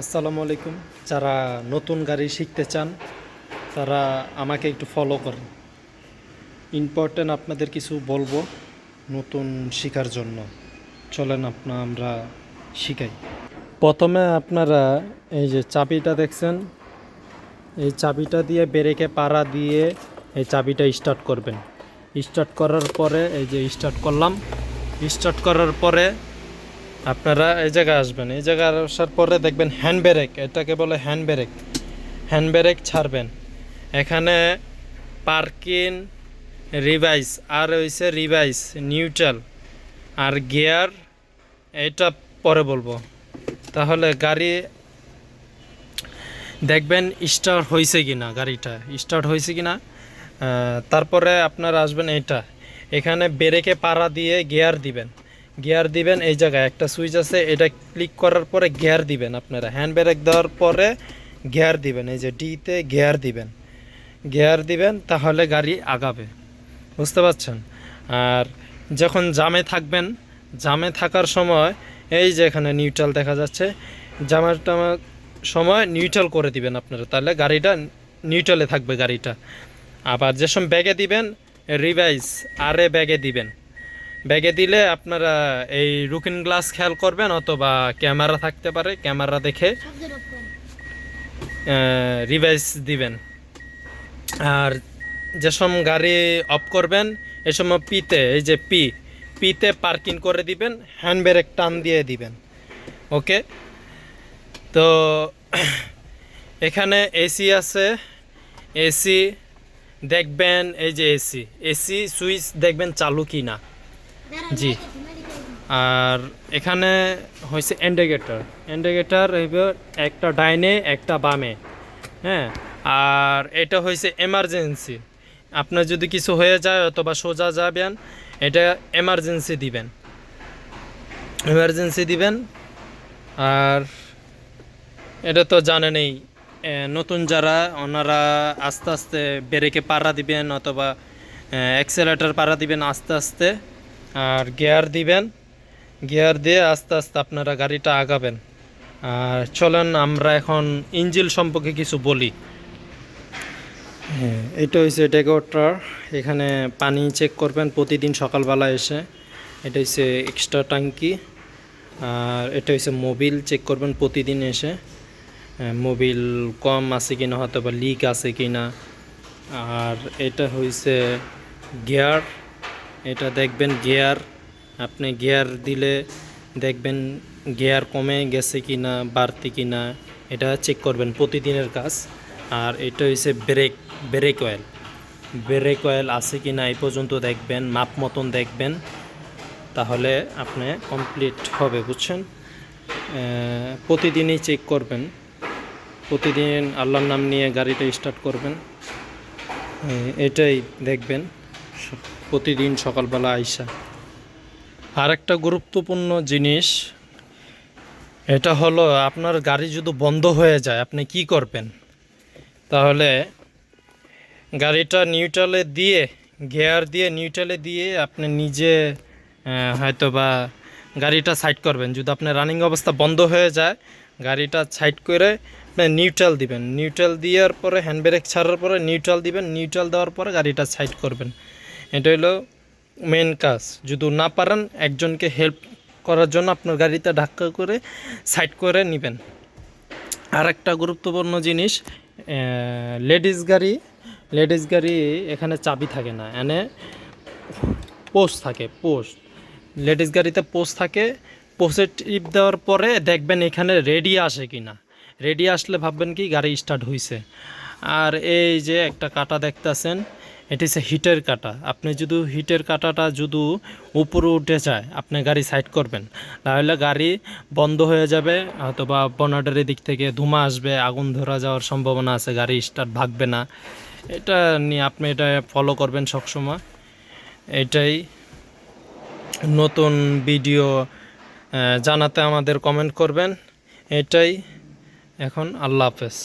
আসসালামু আলাইকুম। যারা নতুন গাড়ি শিখতে চান, তারা আমাকে একটু ফলো করেন। ইম্পর্টেন্ট আপনাদের কিছু বলব নতুন শেখার জন্য। চলেন আপনা আমরা শিখাই। প্রথমে আপনারা এই যে চাবিটা দেখছেন, এই চাবিটা দিয়ে ব্রেকে পাড়া দিয়ে এই চাবিটা স্টার্ট করবেন। স্টার্ট করার পরে এই যে স্টার্ট করলাম। স্টার্ট করার পরে আপনারা এই জায়গায় আসবেন। এই জায়গায় আসার পরে দেখবেন হ্যান্ড ব্রেক এটাকে বলে হ্যান্ড ব্রেক হ্যান্ড ব্রেক ছাড়বেন। এখানে পার্কিং রিভাইস, আর হইছে রিভাইস, নিউট্রাল, আর গিয়ার, এটা পরে বলব। তাহলে গাড়ি দেখবেন স্টার্ট হয়েছে কি না গাড়িটা। স্টার্ট হয়েছে কি না তারপরে আপনারা আসবেন এটা। এখানে ব্রেকে পাড়া দিয়ে গিয়ার দিবেন। গিয়ার দিবেন এই জায়গায়। একটা সুইচ আছে, এটা ক্লিক করার পরে গিয়ার দিবেন আপনারা। হ্যান্ড ব্রেক দেওয়ার পরে গিয়ার দিবেন, এই যে ডিতে গিয়ার দিবেন। গিয়ার দিবেন, তাহলে গাড়ি আগাবে। বুঝতে পারছেন? আর যখন জামে থাকবেন, জামে থাকার সময়, এই যে এখানে নিউট্রাল দেখা যাচ্ছে জামার টামার সময় নিউট্রাল করে দিবেন আপনারা। তাহলে গাড়িটা নিউট্রালে থাকবে গাড়িটা। আবার যেসব ব্যাগে দিবেন রিভাইস আরে ব্যাগে দিবেন। ব্যাগে দিলে আপনারা এই রুকিন গ্লাস খেয়াল করবেন, অথবা ক্যামেরা থাকতে পারে, ক্যামেরা দেখে রিভাইস দিবেন। আর যে সময় গাড়ি অফ করবেন এ সময় পিতে, এই যে পি, পিতে পার্কিং করে দিবেন, হ্যান্ড টান দিয়ে দিবেন। ওকে? তো এখানে এসি আছে। এসি, দেখবেন, এই যে এসি। এসি, সুইচ দেখবেন চালু কি না জি। আর এখানে হয়েছে ইন্ডিকেটর। ইন্ডিকেটর একটা ডাইনে, একটা বামে। হ্যাঁ? আর এটা হয়েছে এমার্জেন্সি আপনার যদি কিছু হয়ে যায় অথবা সোজা যাবেন, এটা এমার্জেন্সি দিবেন। এমার্জেন্সি দিবেন। আর এটা তো জানেনই নতুন যারা, ওনারা আস্তে আস্তে ব্রেকে পাড়া দিবেন অথবা অ্যাক্সেলেটার পাড়া দিবেন আস্তে আস্তে। আর গিয়ার দিবেন। গিয়ার দিয়ে আস্তে আস্তে আপনারা গাড়িটা আগাবেন। আর চলেন, আমরা এখন ইঞ্জিল সম্পর্কে কিছু বলি। হ্যাঁ এটা হচ্ছে ডেকোটার এখানে পানি চেক করবেন প্রতিদিন সকালবেলা এসে। এটা হচ্ছে এক্সট্রা ট্যাঙ্কি আর এটা হচ্ছে মোবিল চেক করবেন প্রতিদিন এসে। মোবিল কম আছে কিনা হয়তো বা লিক আছে কিনা। আর এটা হয়েছে গিয়ার। এটা দেখবেন গিয়ার। আপনি গিয়ার দিলে দেখবেন গিয়ার কমে গেছে কি না বাড়তি কি না এটা চেক করবেন প্রতিদিনের কাজ। আর এটা হচ্ছে brake brake oil brake oil আছে কি না এই পর্যন্ত দেখবেন, মাপ মতন দেখবেন, তাহলে আপনি কমপ্লিট হবে, বুঝছেন? প্রতিদিনই চেক করবেন। প্রতিদিন আল্লাহর নাম নিয়ে গাড়িটা স্টার্ট করবেন। এটাই দেখবেন। প্রতিদিন সকালবেলা আইসা। আর একটা গুরুত্বপূর্ণ জিনিস, এটা হলো আপনার গাড়ি যদি বন্ধ হয়ে যায়, আপনি কি করবেন? তাহলে গাড়িটা নিউট্রালে দিয়ে গিয়ার দিয়ে নিউট্রালে দিয়ে আপনি নিজে হয়তো বা গাড়িটা সাইড করবেন। যদি আপনার রানিং অবস্থা বন্ধ হয়ে যায়, গাড়িটা সাইড করে আপনি নিউট্রাল দিবেন। নিউট্রাল দেওয়ার পরে হ্যান্ড ব্রেক ছাড়ার পরে নিউট্রাল দিবেন। নিউট্রাল দেওয়ার পরে গাড়িটা সাইড করবেন। এটা হলো মেন কাজ। যদি না পারেন, একজনকে হেল্প করার জন্য আপনার গাড়িতে ধাক্কা করে সাইড করে নেবেন। আর একটা গুরুত্বপূর্ণ জিনিস লেডিস গাড়ি লেডিস গাড়ি এখানে চাবি থাকে না। এনে পোস্ট থাকে পোস্ট লেডিস গাড়িতে পোস্ট থাকে পোস্টে টিপ দেওয়ার পরে দেখবেন এখানে রেডি আসে কি না রেডি আসলে ভাববেন কি, গাড়ি স্টার্ট হয়েছে আর এই যে একটা কাটা দেখতেছেন এটি হচ্ছে হিটের কাটা আপনি যদি হিটের কাটাটা যদি উপরে উঠে যায়, আপনি গাড়ি সাইড করবেন। তাহলে গাড়ি বন্ধ হয়ে যাবে অথবা বনাডারের দিক থেকে ধুমা আসবে, আগুন ধরা যাওয়ার সম্ভাবনা আছে, গাড়ি স্টার্ট ভাগবে না। এটা নিয়ে আপনি এটা ফলো করবেন সবসময়। এটাই নতুন ভিডিও জানাতে আমাদের কমেন্ট করবেন। এটাই। এখন আল্লাহ হাফেজ।